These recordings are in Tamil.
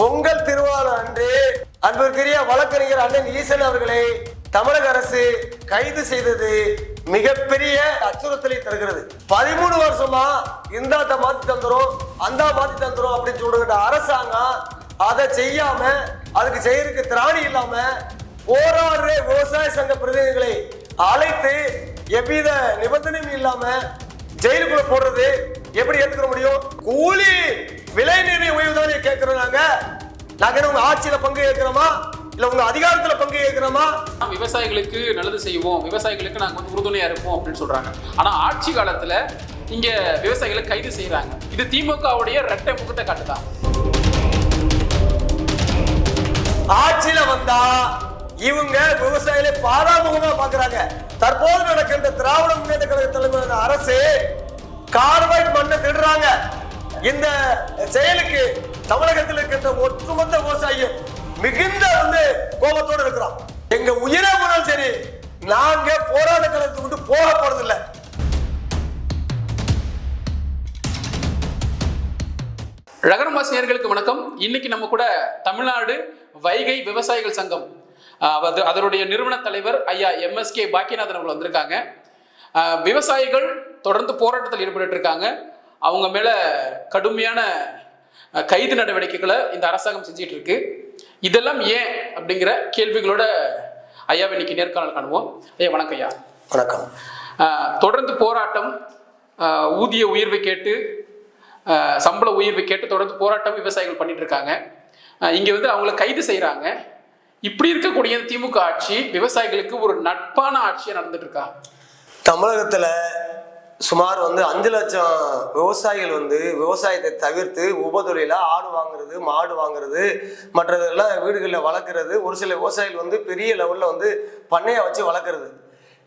பொங்கல் திருவாரூர் அன்று அன்பிற்குரிய வழக்கறிஞர் அண்ணன் ஈசன் அவர்களை தமிழக அரசு கைது செய்தது மிகப்பெரிய அச்சுறுத்தலை தருகிறது. பதிமூணு வருஷமா இந்த மாத்தி தந்துரும் அந்த மாத்தி தந்துரும் அப்படின்னு சொல்லுகிற அரசாங்கம் அதை செய்யாம அதுக்கு செய்யறதுக்கு திராணி இல்லாம போராடுற விவசாய சங்க பிரதிநிதிகளை அழைத்து எவ்வித நிபந்தனையும் இல்லாம ஜெயிலுக்குள்ள போடுறது எப்படி ஏத்துக்க முடியும்? கூலி விலை நிர்ணய உயர்வு தானே கேட்கிறோம் நாங்க? நாங்க உங்க ஆட்சியில பங்கு கேட்கிறோமா இல்ல உங்க அதிகாரத்துல பங்கு கேட்கிறோமா விவசாயிகளுக்கு நல்லது செய்வோம். விவசாயிகளுக்கு நாங்க வந்து உறுதுணையா இருப்போம் அப்படின்னு சொல்றாங்க. ஆனா ஆட்சி காலத்துல இங்க விவசாயிகளை கைது செய்யறாங்க இது திமுகவுடைய ரெட்டை முகத்தை காட்டுதான். ஆட்சியில வந்தா இவங்க விவசாயிகளை பாராமுகமா பாக்குறாங்க. தற்போது நடக்கின்ற திராவிட முன்னேற்ற கழக தலைமையிலான அரசு கார்பைட் மண்ணை திடுறாங்க இந்த செயலுக்கு தமிழகத்தில் இருக்கின்ற ஒட்டுமொத்த விவசாயியும் மிகுந்த வந்து கோபத்தோடு இருக்கிறோம். எங்க உயிரை போனாலும் சரி நாங்க போராட்ட களத்தை விட்டு போக போறதில்லை. ரகரமாஸ் நேயர்களுக்கு வணக்கம். இன்னைக்கு நம்ம கூட தமிழ்நாடு வைகை விவசாயிகள் சங்கம் அது அதனுடைய நிறுவன தலைவர் ஐயா எம்எஸ்கே பாக்கியநாதன் அவர்கள் வந்திருக்காங்க. விவசாயிகள் தொடர்ந்து போராட்டத்தில் ஈடுபட்டு இருக்காங்க. அவங்க மேல கடுமையான கைது நடவடிக்கைகளை இந்த அரசாங்கம் செஞ்சிட்டு இருக்கு. இதெல்லாம் ஏன் அப்படிங்கிற கேள்விகளோட ஐயாவை இன்னைக்கு நேர்காணல் காணுவோம். ஐயா வணக்கம் ஐயா. வணக்கம். தொடர்ந்து போராட்டம் ஊதிய உயர்வை கேட்டு சம்பள உயர்வை கேட்டு தொடர்ந்து போராட்டம் விவசாயிகள் பண்ணிட்டு இருக்காங்க. இங்க வந்து அவங்கள கைது செய்றாங்க. இப்படி இருக்கக்கூடிய திமுக ஆட்சி விவசாயிகளுக்கு ஒரு நட்பான ஆட்சியா நடந்துட்டு இருக்கா? தமிழகத்துல சுமார் வந்து அஞ்சு லட்சம் விவசாயிகள் வந்து விவசாயத்தை தவிர்த்து உபதொழில ஆடு வாங்குறது மாடு வாங்குறது மற்றதெல்லாம் வீடுகளில் வளர்க்குறது ஒரு சில விவசாயிகள் வந்து பெரிய லெவலில் வந்து பண்ணையை வச்சு வளர்க்குறது.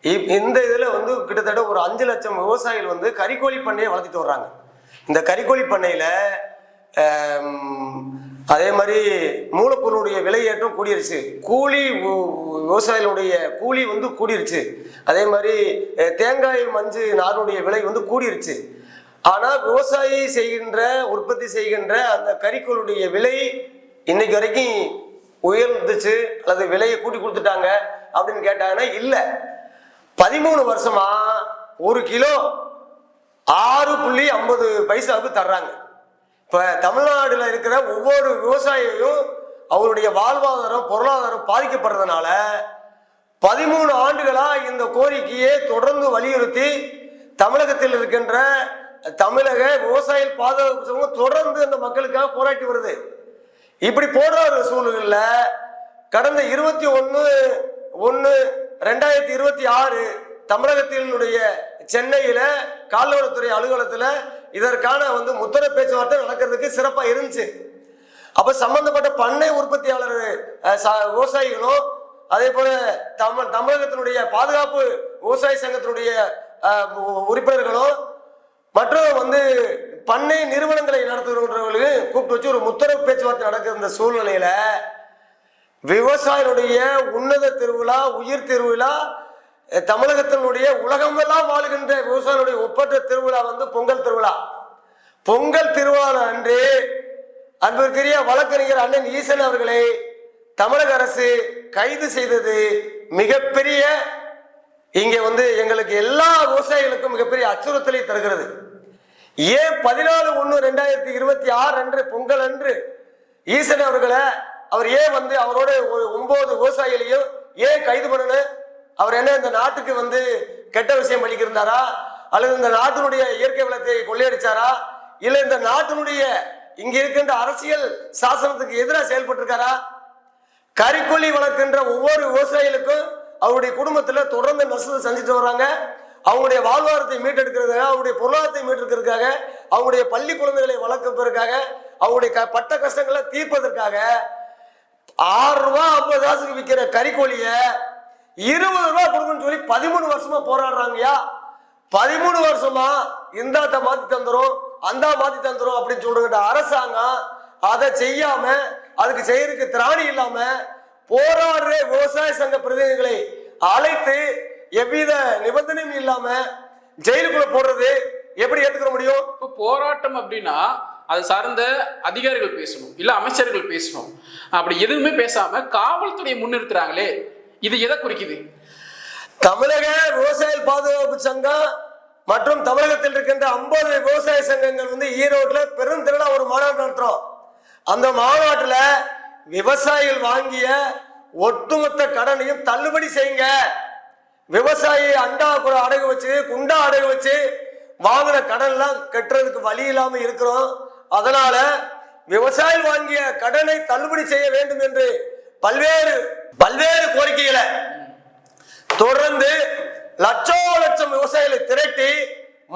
இப்- இந்த இதில் வந்து கிட்டத்தட்ட ஒரு அஞ்சு லட்சம் விவசாயிகள் வந்து கறிக்கோழி பண்ணையை வளர்த்திட்டு வர்றாங்க. இந்த கறிக்கோழி பண்ணையில் அதே மாதிரி மூலப்பொருளுடைய விலையேற்றம் கூடிருச்சு. கூலி விவசாயிகளுடைய கூலி வந்து கூடிருச்சு. அதே மாதிரி தேங்காய் மஞ்சு நாருடைய விலை வந்து கூடிருச்சு. ஆனால் விவசாயி செய்கின்ற உற்பத்தி செய்கின்ற அந்த கறிக்கோளுடைய விலை இன்னைக்கு வரைக்கும் உயர்ந்துச்சு அல்லது விலையை கூட்டி கொடுத்துட்டாங்க அப்படின்னு கேட்டாங்கன்னா இல்லை. பதிமூணு வருஷமா ஒரு கிலோ ஆறு புள்ளி ஐம்பது பைசாவுக்கு தர்றாங்க. இப்போ தமிழ்நாடுல இருக்கிற ஒவ்வொரு விவசாயியும் அவருடைய வாழ்வாதாரம் பொருளாதாரம் பாதிக்கப்படுறதுனால பதிமூணு ஆண்டுகளாக இந்த கோரிக்கையை தொடர்ந்து வலியுறுத்தி தமிழகத்தில் இருக்கின்ற தமிழக விவசாய பாதுகாப்பு சங்கம் தொடர்ந்து அந்த மக்களுக்காக போராட்டி வருது. இப்படி போடுற சூழ்நிலையில் கடந்த இருபத்தி ஒன்று ஒன்று ரெண்டாயிரத்தி இருபத்தி ஆறு தமிழகத்தினுடைய சென்னையில் கால்நடைத்துறை அலுவலகத்தில் இதற்கான வந்து முத்தர பேச்சுவார்த்தை நடக்கிறதுக்கு சிறப்பாக இருந்துச்சு. அப்போ சம்பந்தப்பட்ட பண்ணை உற்பத்தியாளர் விவசாயிகளும் அதே போல தமிழ் தமிழகத்தினுடைய பாதுகாப்பு விவசாய சங்கத்தினுடைய உறுப்பினர்களும் மற்றும் வந்து பண்ணை நிறுவனங்களை நடத்துகிறவர்களுக்கு கூப்பிட்டு வச்சு ஒரு முத்தரவு பேச்சுவார்த்தை நடக்கிற இந்த சூழ்நிலையில. விவசாயிகளுடைய உன்னத திருவிழா உயிர் திருவிழா தமிழகத்தினுடைய உலகமெல்லாம் வாழுகின்ற விவசாயிகளுடைய ஒப்பற்ற திருவிழா வந்து பொங்கல் திருவிழா. பொங்கல் திருவிழா அன்று அன்பிற்குரிய வழக்கறிஞர் அண்ணன் ஈசன் அவர்களை தமிழக அரசு கைது செய்தது மிகப்பெரிய இங்கே வந்து எங்களுக்கு எல்லா விவசாயிகளுக்கும் மிகப்பெரிய அச்சுறுத்தலை தருகிறது. ஏன் பதினாலு ஒன்று ரெண்டாயிரத்தி இருபத்தி ஆறு அன்று பொங்கல் அன்று ஈசன் அவர்களை அவர் ஏன் வந்து அவரோட ஒரு ஒன்பது விவசாயிகளையும் ஏன் கைது பண்ணணும்? அவர் என்ன இந்த நாட்டுக்கு வந்து கெட்ட விஷயம் பண்ணிக்கிருந்தாரா? அல்லது இந்த நாட்டினுடைய இயற்கை வளத்தை கொள்ளையடிச்சாரா? இல்ல இந்த நாட்டினுடைய இங்க இருக்கின்ற அரசியல் சாசனத்துக்கு எதிராக செயல்பட்டிருக்காரா? கறிக்கொல்லி வளர்க்கின்ற ஒவ்வொரு விவசாயிகளுக்கும் அவருடைய குடும்பத்துல தொடர்ந்து நஷ்டத்தை செஞ்சுட்டு வர்றாங்க. அவங்களுடைய வாழ்வாதாரத்தை மீட்டெடுக்கிறதுக்காக அவருடைய பொருளாதாரத்தை மீட்டெடுக்கிறதுக்காக அவங்களுடைய பள்ளி குழந்தைகளை வளர்க்கிறதுக்காக அவங்களுடைய க- பட்ட கஷ்டங்களை தீர்ப்பதற்காக ஆறு ரூபா ஐம்பது காசுக்கு விற்கிற கறிக்கோழியை இருபது ரூபா கொடுக்கணும்னு சொல்லி பதிமூணு வருஷமா போராடுறாங்கய்யா. பதிமூணு வருஷமா இந்தாத்த மாத்தி தந்துரும் அந்த மாத்தி தந்துரும் அப்படின்னு சொல்ற அரசாங்கம் அதை செய்யாம அதுக்கு செய்யறதுக்கு திராணி இல்லாம போராடுற விவசாய சங்க பிரதிநிதிகளை அழைத்து எவ்வித நிபந்தனையும் இல்லாம ஜெயிலுக்குள்ள போடுறது எப்படி ஏத்துக்க முடியும்? இப்போ போராட்டம் அப்படின்னா அது சார்ந்த அதிகாரிகள் பேசணும் இல்ல அமைச்சர்கள் பேசணும். அப்படி எதுவுமே பேசாம காவல்துறையை முன்னிறுத்துறாங்களே இது எதை குறிக்குது? தமிழக விவசாய பாதுகாப்பு சங்கம் மற்றும் தமிழகத்தில் இருக்கின்ற ஐம்பது விவசாய சங்கங்கள் வந்து ஈரோட்ல பெருந்திரளா ஒரு மாநாடு நடத்துறோம். அந்த மாநாட்டில் விவசாயிகள் வாங்கிய ஒட்டுமொத்த கடனையும் தள்ளுபடி செய்யுங்க. விவசாயி அண்டா கூட அடகு வச்சு குண்டா அடகு வச்சு வாங்கின கடன்லாம் கட்டுறதுக்கு வழி இல்லாமல் இருக்கிறோம். அதனால விவசாயிகள் வாங்கிய கடனை தள்ளுபடி செய்ய வேண்டும் என்று பல்வேறு பல்வேறு கோரிக்கைகளை தொடர்ந்து லட்சோ லட்சம் விவசாயிகளை திரட்டி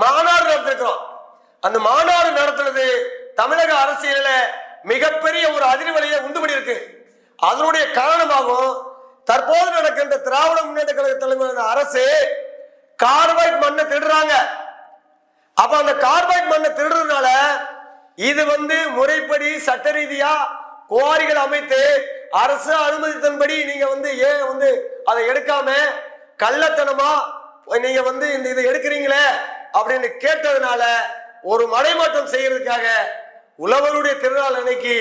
மாநாடு நடத்திருக்கிறோம். அந்த மாநாடு நடத்துறது தமிழக அரசியல மிகப்பெரிய ஒரு அதிர்வலையை உண்டு பண்ணியிருக்கு. அதனுடைய காரணமாகவும் தற்போது நடக்கின்ற திராவிட முன்னேற்ற கழக தலைமையிலான அரசு கார்பைட் மண்ணை திருடுறாங்க. அப்ப அந்த கார்பைட் மண்ணை திருடுறதுனால இது வந்து முறைப்படி சட்ட ரீதியா குவாரிகள் அமைத்து அரசு அனுமதித்தன்படி நீங்க வந்து ஏன் வந்து அதை எடுக்காம கள்ளத்தனமா நீங்க வந்து இந்த இதை எடுக்கிறீங்களே அப்படின்னு கேட்டதுனால ஒரு மடைமாற்றம் செய்யறதுக்காக உழவருடைய திருநாள் அன்னைக்கு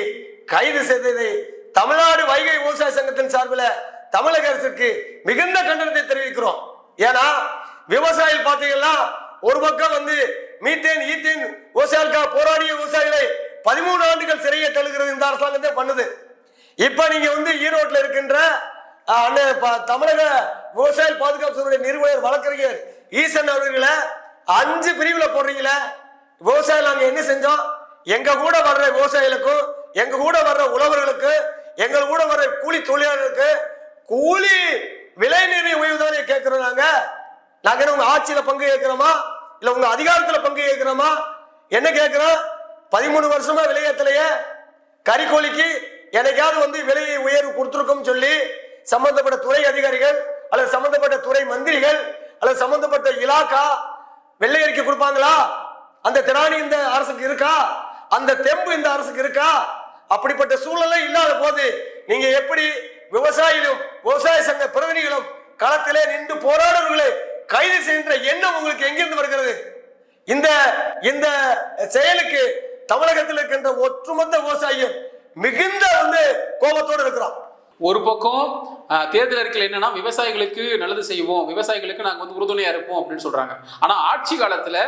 கைது செய்ததை தமிழ்நாடு வைகை விவசாய சங்கத்தின் சார்பில் தமிழக அரசுக்கு மிகுந்த கண்டனத்தை தெரிவிக்கிறோம். ஏன்னா விவசாயிகள் பார்த்தீங்கன்னா ஒரு பக்கம் வந்து மீத்தேன் ஈத்தேன் விவசாயிகளுக்காக போராடிய விவசாயிகளை பதிமூணு ஆண்டுகள் சிறையை தழுகிறது இந்த அரசாங்கத்தை பண்ணுது. இப்போ நீங்க வந்து ஈரோட்டில் இருக்கின்ற அண்ணன் தமிழக விவசாய பாதுகாப்பு சங்கத்துடைய நிறுவனர் வழக்கறிஞர் ஈசன் அவர்களை அஞ்சு பிரிவில் போடுறீங்களே விவசாயம் நாங்கள் என்ன செஞ்சோம்? எங்க கூட வர்ற விவசாயிகளுக்கும் எங்க கூட வர்ற உழவர்களுக்கு எங்க கூட வர்ற கூலி தொழிலாளர்களுக்கு கூலி விலை நிர்ணய உயர்வு தானே கேட்கிறோம் நாங்க. நாங்க உங்க ஆட்சியில பங்கு கேட்கிறோமா இல்ல உங்க அதிகாரத்துல பங்கு கேட்கிறோமா என்ன கேட்கிறோம்? பதிமூணு வருஷமா விலையேத்தலையே கறிக்கோழிக்கு எனக்காவது வந்து விலையை உயர்வு கொடுத்துருக்கோம் சொல்லி சம்பந்தப்பட்ட துறை அதிகாரிகள் அல்லது சம்பந்தப்பட்ட துறை மந்திரிகள் அல்லது சம்பந்தப்பட்ட இலாக்கா வெள்ளை அறிக்கை கொடுப்பாங்களா? அந்த திராணி இந்த அரசுக்கு இருக்கா? அந்த தெம்பு இந்த அரசுக்கு இருக்கா? அப்படிப்பட்ட சூழ்நிலை இல்லாத போது நீங்க எப்படி விவசாயிகளும் விவசாய சங்க பிரதிநிதிகளும் களத்திலே நின்று போராடுறவர்களை கைது செய்கின்ற எண்ணம் உங்களுக்கு எங்கிருந்து வருகிறது? இந்த இந்த செயலுக்கு தமிழகத்தில் இருக்கின்ற ஒற்றுமொத்த விவசாயியும் மிகுந்த வந்து கோபத்தோடு இருக்கிறோம் ஒரு பக்கம் தேர்தல் அறிக்கையில் என்னன்னா விவசாயிகளுக்கு நல்லது செய்வோம் விவசாயிகளுக்கு நாங்க வந்து உறுதுணையா இருப்போம் அப்படின்னு சொல்றாங்க. ஆனா ஆட்சி காலத்துல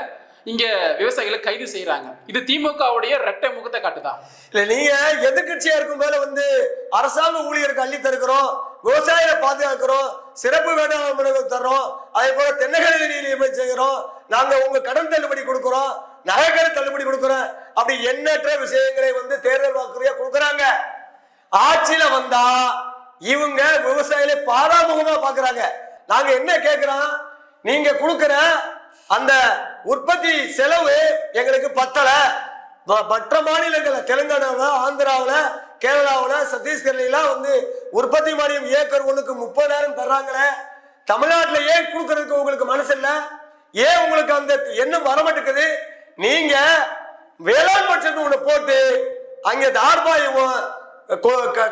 இங்க விவசாயிகளை கைது செய்யறாங்க இது திமுகவுடைய ரெட்டை முகத்தை காட்டுதா? இல்ல நீங்க எதிர்க்கட்சியா இருக்கும் போல வந்து அரசாங்க ஊழியருக்கு அள்ளி தருகிறோம் விவசாயிகளை பாதுகாக்கிறோம் சிறப்பு வேளாண் தர்றோம் அதே போல தென்னகரை செய்கிறோம் நாங்க உங்க கடன் தள்ளுபடி கொடுக்கிறோம் நகைக்கடன் தள்ளுபடி கொடுக்குறேன் அப்படி எண்ணற்ற விஷயங்களை வந்து தேர்தல் வாக்குறுதியா கொடுக்குறாங்க. ஆட்சியில வந்தா இவங்க விவசாயிகளை பாராமுகமா பாக்குறாங்க. நாங்க என்ன கேட்கிறோம் நீங்க கொடுக்கிற அந்த உற்பத்தி செலவு எங்களுக்கு பத்தல. மற்ற மாநிலங்கள்ல தெலுங்கானாவில் ஆந்திராவில் கேரளாவில் சத்தீஸ்கர்லாம் வந்து உற்பத்தி மானியம் ஏக்கர் ஒன்றுக்கு முப்பதாயிரம் தர்றாங்களே. தமிழ்நாட்டில் ஏன் கொடுக்கறதுக்கு உங்களுக்கு மனசு இல்லை? ஏன் உங்களுக்கு அந்த எண்ணம் வரமாட்டேங்குது? நீங்க வேளாண் பட்ஜெட் ஒண்ணு போட்டு அங்க தார்பாயும்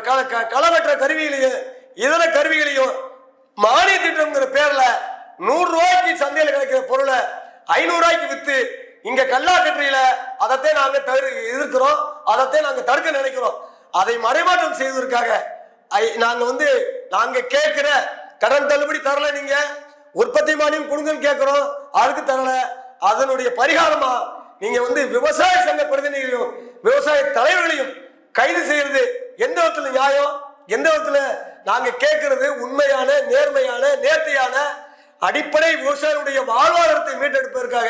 களை க- க- கருவிகளையும் இதர கருவிகளையும் மானிய திட்டம்ங்கிற பேர்ல நூறு ரூபாய்க்கு சந்தையில கிடைக்கிற பொருளை ஐநூறு ரூபாய்க்கு வித்து இங்க கல்லாக்கட்டுறையில அதைத்தான் நாங்க தவிர எதிர்க்கிறோம் அதத்தை நாங்க தடுக்க நினைக்கிறோம். அதை மறைமாற்றம் செய்வதற்காக ஐ- நாங்க வந்து நாங்க கேட்கிற கடன் தள்ளுபடி தரல நீங்க. உற்பத்தி மானியம் கொடுங்கன்னு கேட்கிறோம். அதுக்கு தரல. அதனுடைய பரிகாரமா நீங்க வந்து விவசாய சங்க பிரதிநிதிகளையும் விவசாய தலைவர்களையும் கைது செய்யறது எந்த விதத்துல நியாயம்? எந்த விதத்துல நாங்க கேட்கறது உண்மையான நேர்மையான நேர்த்தியான அடிப்படை விவசாயிகளுடைய வாழ்வாதாரத்தை மீட்டெடுப்பதற்காக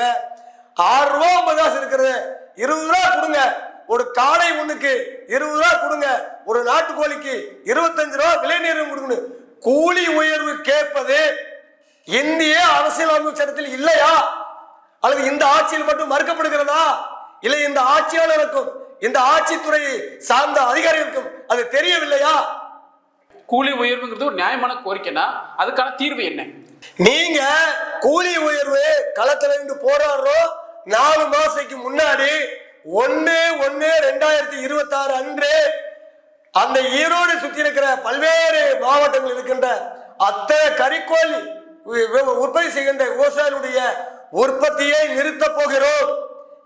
ஆறு ரூபா ஐம்பது காசு இருக்கிறது. இருபது ரூபா கொடுங்க. ஒரு காடை ஒண்ணுக்கு இருபது ரூபா கொடுங்க. ஒரு நாட்டுக்கோழிக்கு இருபத்தஞ்சு ரூபா விலை நேரம் கொடுக்கணும். கூலி உயர்வு கேட்பது இந்திய அரசியல் சட்டத்தில் இல்லையா? அல்லது இந்த ஆட்சியில் மட்டும் மறுக்கப்படுகிறதா? இல்லை இந்த ஆட்சியாளருக்கும் இந்த ஆட்சித்துறை சார்ந்த அதிகாரிகளுக்கும் அது தெரியவில்லையா? கூலி உயர்வுங்கிறது ஒரு நியாயமான கோரிக்கைனா அதுக்கான தீர்வு என்ன? நீங்க கூலி உயர்வு களத்துல இருந்து போராடுறோம் நாலு மாசத்துக்கு முன்னாடி ஒன்னு ஒன்னு ரெண்டாயிரத்தி இருபத்தி ஆறு அன்று அந்த ஈரோடு சுத்தி இருக்கிற பல்வேறு மாவட்டங்கள் இருக்கின்ற அத்தனை கறிக்கோள் உற்பத்தி செய்கின்ற விவசாயிகளுடைய உற்பத்தியை நிறுத்தப் போகிறோம்.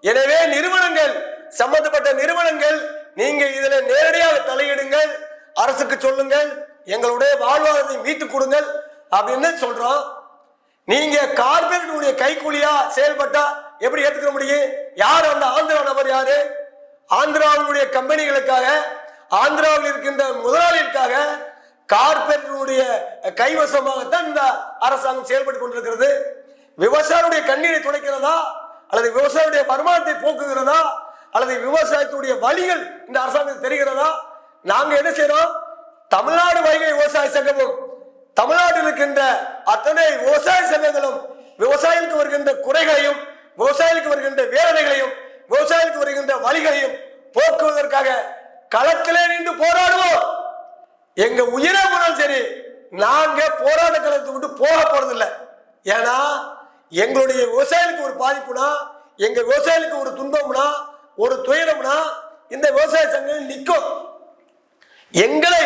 எனவே நிறுவனங்கள் சம்பந்தப்பட்ட நிறுவனங்கள் நீங்க இதுல நேரடியாக தலையிடுங்கள் அரசுக்கு சொல்லுங்கள் எங்களுடைய வாழ்வாதாரத்தை மீட்டுக் கொடுங்கள் அப்படின்னு சொல்றோம். நீங்க கார்பரேட்டுடைய கைக்கூலியா செயல்பட்டா எப்படி ஏத்துக்க முடியும்? யார் அந்த ஆந்திரா நபர் யாரு? ஆந்திராவுடைய கம்பெனிகளுக்காக ஆந்திராவில் இருக்கின்ற முதலாளிகளுக்காக கார்பரேட்டுடைய கைவசமாகத்தான் இந்த அரசாங்கம் செயல்பட்டு கொண்டிருக்கிறது. விவசாயியுடைய கண்ணீரை துடைக்கிறதா? அல்லது விவசாயியுடைய வருமானத்தை போக்குகிறதா? அல்லது விவசாயத்துடைய வழிகள் இந்த அரசாங்கத்துக்கு தெரிகிறதா? நாங்க என்ன செய்யறோம்? தமிழ்நாடு வைகை விவசாய சங்கமும் தமிழ்நாட்டில் இருக்கின்ற அத்தனை விவசாய சங்கங்களும் விவசாயிகளுக்கு வருகின்ற குறைகளையும் விவசாயிகளுக்கு வருகின்ற வேதனைகளையும் விவசாயிகளுக்கு வருகின்ற வழிகளையும் போக்குவதற்காக களத்திலே நின்று போராடுவோம். எங்க உயிரே போனாலும் சரி நாங்க போராட்ட களத்தை விட்டு போக போறதில்லை. ஏன்னா எங்களுடைய விவசாயிகளுக்கு ஒரு பாதிப்புனா எங்க விவசாயிகளுக்கு ஒரு துன்பம்னா ஒரு துயரம்னா இந்த விவசாய சங்கம் நிற்கும். எங்களை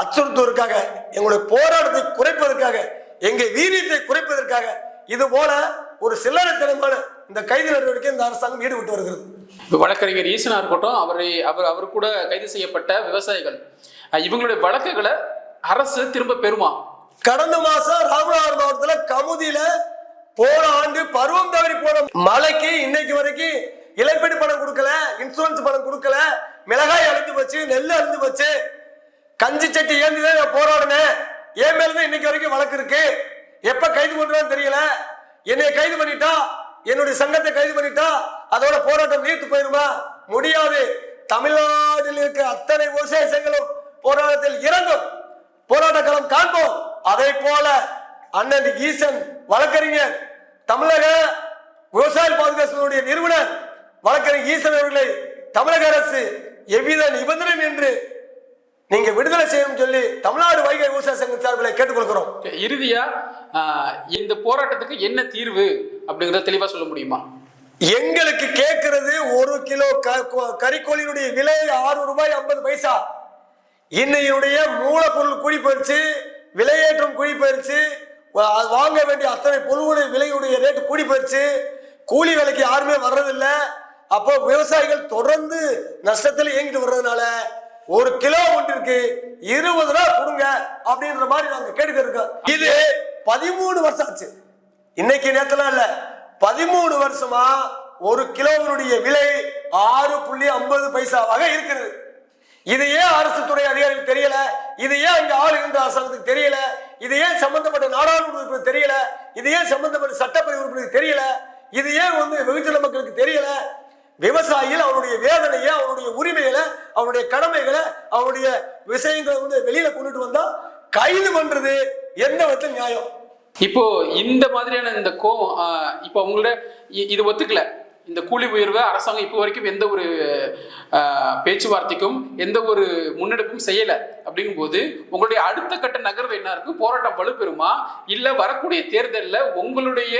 அச்சுறுத்துவதற்காக எங்களுடைய போராட்டத்தை குறைப்பதற்காக எங்க வீரியத்தை குறைப்பதற்காக இது போல ஒரு சில்லறைத்தனமான இந்த கைது நடவடிக்கை இந்த அரசாங்கம் ஈடுபட்டு வருகிறது. இப்போ வழக்கறிஞர் ஈசனா இருக்கட்டும் அவரை அவர் அவர் கூட கைது செய்யப்பட்ட விவசாயிகள். இவங்களுடைய வழக்குகளை அரசு திரும்ப பெறுமா? கடந்த மாசம் ராமநாதபுரம் மாவட்டத்துல கமுதியில போன ஆண்டு பருவம் தவறி போன மழைக்கு இன்னைக்கு வரைக்கும் இழப்பீடு பணம் கொடுக்கல இன்சூரன்ஸ் பணம் கொடுக்கல மிளகாய் அழிஞ்சு போச்சு நெல் அழிஞ்சு போச்சு. கஞ்சி சட்டி ஏந்திதான் நான் போராடினேன். என் மேலதான் இன்னைக்கு வரைக்கும் வழக்கு இருக்கு. எப்ப கைது பண்றான்னு தெரியல. என்னை கைது பண்ணிட்டா என்னுடைய சங்கத்தை கைது பண்ணிட்டா அதோட போராட்டம் நீர்த்து போயிருமா? முடியாது. தமிழ்நாட்டில் இருக்க அத்தனை விவசாய போராட்டத்தில் இறங்கும். போராட்ட களம் காண்போம். அதை போல அண்ணன் ஈசன் வழக்கறிஞர் தமிழக விவசாய பாதுகாப்புடைய நிறுவனர் வழக்கறிஞர் ஈசன் அவர்களை தமிழக அரசு எவ்வித நிபந்தனை என்று நீங்க விடுதலை செய்யணும் சொல்லி தமிழ்நாடு வைகை விவசாய சங்கம் சார்பில் கேட்டுக்கொள்கிறோம். இறுதியா இந்த போராட்டத்துக்கு என்ன தீர்வு அப்படிங்கறத தெளிவா சொல்ல முடியுமா? எங்களுக்கு கேட்கிறது ஒரு கிலோ கறிக்கோழியினுடைய விலை ஆறு ரூபாய் ஐம்பது பைசா. இன்னையுடைய மூலப்பொருள் கூடி போயிடுச்சு விலையேற்றம் கூடி போயிடுச்சு வா- அது வாங்க வேண்டிய அத்தனை பொருளுடைய விலையுடைய ரேட்டு கூடி போயிடுச்சு. கூலி வேலைக்கு யாருமே வர்றதில்ல. அப்போ விவசாயிகள் தொடர்ந்து நஷ்டத்தில் இயங்கிட்டு வர்றதுனால ஒரு கிலோ ஒன்றிற்கு இருபது ரூபா கொடுங்க அப்படின்ற மாதிரி நாங்க கேட்டுக்கிட்டு இருக்கோம். இது பதிமூணு வருஷம் ஆச்சு. இன்னைக்கு நேரத்துல இல்ல. பதிமூணு வருஷமா ஒரு கிலோவினுடைய விலை ஆறு புள்ளி ஐம்பது பைசாவாக இருக்கிறது. இது ஏன் அரசு துறை அதிகாரிகள் தெரியல. இது ஏன் இங்க ஆளுகின்ற அரசாங்கத்துக்கு தெரியல. இது ஏன் சம்பந்தப்பட்ட நாடாளுமன்ற உறுப்பினர் தெரியல? இது ஏன் சம்பந்தப்பட்ட சட்டப்பேரவை உறுப்பினருக்கு தெரியல? இது ஏன் வந்து வெகுஜன மக்களுக்கு தெரியல? விவசாயிகள் அவருடைய வேதனையை அவருடைய உரிமைகளை அவருடைய கடமைகளை அவருடைய விஷயங்களை வந்து வெளியில கொண்டுட்டு வந்தா கைது பண்றது எந்த விதத்தில் நியாயம். இப்போ இந்த மாதிரியான இந்த கோவம் இப்போ உங்களோட இ- இது ஒத்துக்கல. இந்த கூலி உயர்வை அரசாங்கம் இப்போ வரைக்கும் எந்த ஒரு பேச்சுவார்த்தைக்கும் எந்த ஒரு முன்னெடுப்பும் செய்யலை. அப்படிங்கும்போது உங்களுடைய அடுத்த கட்ட நகர்வு என்ன இருக்கு? போராட்டம் வலுப்பெறுமா? இல்லை வரக்கூடிய தேர்தலில் உங்களுடைய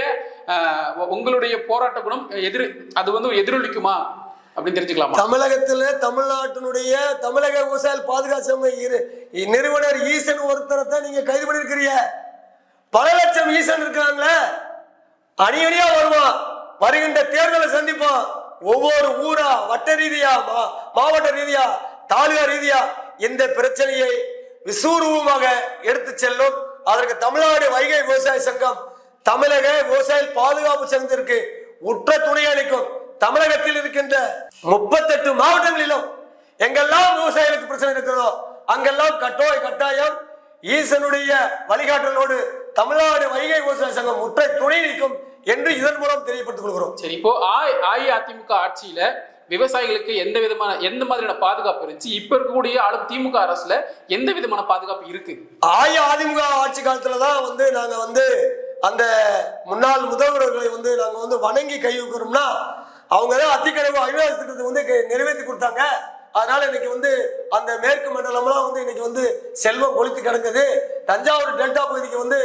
உங்களுடைய போராட்ட குணம் எதிர் அது வந்து எதிரொலிக்குமா? அப்படின்னு தெரிஞ்சுக்கலாம்? தமிழகத்தில் தமிழ்நாட்டினுடைய தமிழக விவசாய பாதுகாப்பு சங்க நிறுவனர் ஈசன் ஒருத்தரை தான் நீங்க கைது பண்ணிருக்கிறீங்க. பல லட்சம் ஈசன் இருக்காங்களே அணி அணியா வருவான். வருகின்ற தேர்தலை சந்திப்போம். ஒவ்வொரு ஊரா வட்ட ரீதியா மா- மாவட்ட ரீதியா தாலுகா ரீதியா இந்த பிரச்சனையை விசூர்வமாக எடுத்து செல்லும். அதற்கு தமிழ்நாடு வைகை விவசாய சங்கம் தமிழக விவசாய பாதுகாப்பு சங்கத்திற்கு உற்ற துணை அளிக்கும். தமிழகத்தில் இருக்கின்ற முப்பத்தெட்டு மாவட்டங்களிலும் எங்கெல்லாம் விவசாயிகளுக்கு பிரச்சனை இருக்கிறதோ அங்கெல்லாம் கட்டோ கட்டாயம் ஈசனுடைய வழிகாட்டலோடு தமிழ்நாடு வைகை விவசாய சங்கம் உற்ற துணை நிற்கும். என்று இதன் மூலம் தெரியப்படுத்திக் கொள்கிறோம். சரி இப்போ அஇஅதிமுக ஆட்சியில விவசாயிகளுக்கு எந்த விதமான எந்த மாதிரியான பாதுகாப்பு இருந்துச்சு? இப்ப இருக்கக்கூடிய ஆளும் திமுக அரசுல எந்த விதமான பாதுகாப்பு இருக்கு? அஇஅதிமுக ஆட்சி காலத்துல தான் வந்து நாங்க வந்து அந்த முன்னாள் முதல்வர்களை வந்து நாங்க வந்து வணங்கி கை வைக்கிறோம்னா அவங்க தான் அத்திக்கடவு அவிநாசி திட்டத்தை வந்து நிறைவேற்றி கொடுத்தாங்க. அதனால இன்னைக்கு வந்து அந்த மேற்கு மண்டலம்லாம் வந்து இன்னைக்கு வந்து செல்வம் கொளித்து கிடக்குது தஞ்சாவூர் டெல்டா பகுதிக்கு வந்து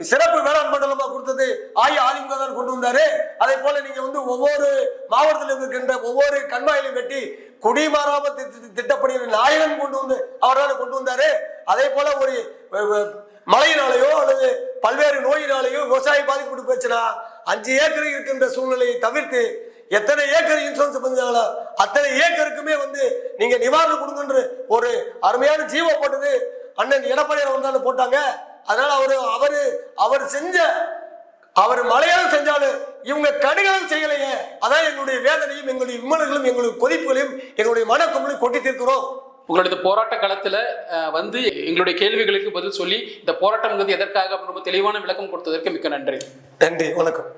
சிறப்பு வேளாண் மண்டலமா கொடுத்தது அஇஅதிமுக தான் கொண்டு வந்தாரு. அதே போல நீங்க வந்து ஒவ்வொரு மாவட்டத்தில் இருக்கின்ற ஒவ்வொரு கண்மாயிலையும் வெட்டி குடிமாறாம திட்ட- நாயகன் கொண்டு வந்து அவரால் கொண்டு வந்தாரு. அதே போல ஒரு மழையினாலேயோ அல்லது பல்வேறு நோயினாலேயோ விவசாயம் பாதிக்கப்பட்டு போச்சுன்னா அஞ்சு ஏக்கர் இருக்கின்ற சூழ்நிலையை தவிர்த்து எத்தனை ஏக்கர் இன்சூரன்ஸ் பண்ணாங்களோ அத்தனை ஏக்கருக்குமே வந்து நீங்க நிவாரணம் கொடுங்கன்ற ஒரு அருமையான ஜீவோ போட்டது அண்ணன் எடப்பாடியார் வந்தாலும் போட்டாங்க. அதனால அவரு அவரு அவர் செஞ்ச அவர் மலையாளம் செஞ்சாலும் இவங்க கடுகளும் செய்யலையே. அதான் எங்களுடைய வேதனையும் எங்களுடைய விமலர்களும் எங்களுடைய கொதிப்புகளையும் எங்களுடைய மனக்கும்பலையும் கொட்டி தீர்க்கிறோம். உங்களுடைய போராட்ட களத்துல அஹ், வந்து எங்களுடைய கேள்விகளுக்கு பதில் சொல்லி இந்த போராட்டம்ங்கிறது எதற்காக அப்படின்னு ரொம்ப தெளிவான விளக்கம் கொடுத்ததற்கு மிக்க நன்றி. நன்றி வணக்கம்.